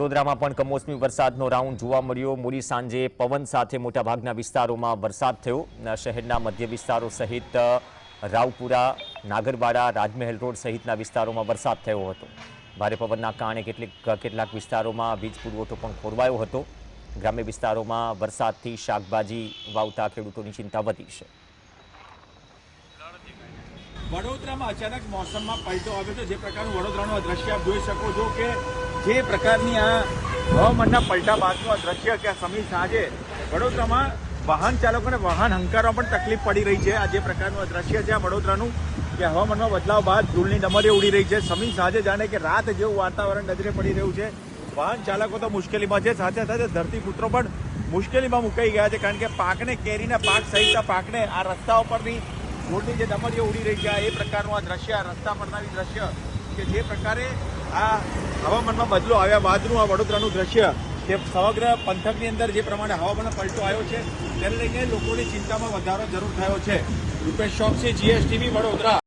વડોદરામાં પણ કમોસમી વરસાદનો રાઉન્ડ જોવા મળ્યો. મોડી સાંજે પવન સાથે મોટાભાગના વિસ્તારોમાં વરસાદ થયો. શહેરના મધ્ય વિસ્તારો સહિત રાવપુરા, નાગરવાડા, રાજમહેલ રોડ સહિતના વિસ્તારોમાં વરસાદ થયો હતો. ભારે પવનના કારણે કેટલીક કેટલાક વિસ્તારોમાં વીજ પુરવઠો પણ ખોરવાયો હતો. ગ્રામ્ય વિસ્તારોમાં વરસાદથી શાકભાજી વાવતા ખેડૂતોની ચિંતા વધી છે. વડોદરામાં અચાનક મોસમમાં પલટો આવ્યો છે. જે પ્રકારનું વડોદરાનું દ્રશ્ય આપ જોઈ શકો છો કે જે પ્રકારની આ હવામાનના પલટા બાદનું આ દ્રશ્ય કે આ સમી સાંજે વડોદરામાં વાહન ચાલકોને વાહન હંકારવા પણ તકલીફ પડી રહી છે. આ જે પ્રકારનું આ દ્રશ્ય છે આ વડોદરાનું કે હવામાનમાં બદલાવ બાદ ધૂળની ડમરીઓ ઉડી રહી છે. સમી સાંજે જાણે કે રાત જેવું વાતાવરણ નજરે પડી રહ્યું છે. વાહન ચાલકો તો મુશ્કેલીમાં છે. સાથે સાથે ધરતીપુત્રો પણ મુશ્કેલીમાં મુકાઈ ગયા છે કારણ કે પાકને કેરીના પાક સહિતના પાકને આ રસ્તા ઉપરની ધૂળની જે ડમરીઓ ઉડી રહી છે એ પ્રકારનું આ દ્રશ્ય, આ રસ્તા પરના દ્રશ્ય કે જે પ્રકારે આ હવામાનમાં બદલો આવ્યા બાદનું આ વડોદરાનું દ્રશ્ય કે સમગ્ર પંથકની અંદર જે પ્રમાણે હવામાન પલટો આવ્યો છે, તેને લઈને લોકોની ચિંતામાં વધારો જરૂર થયો છે. રૂપેશ ચોકસી જીએસટીવી વડોદરા.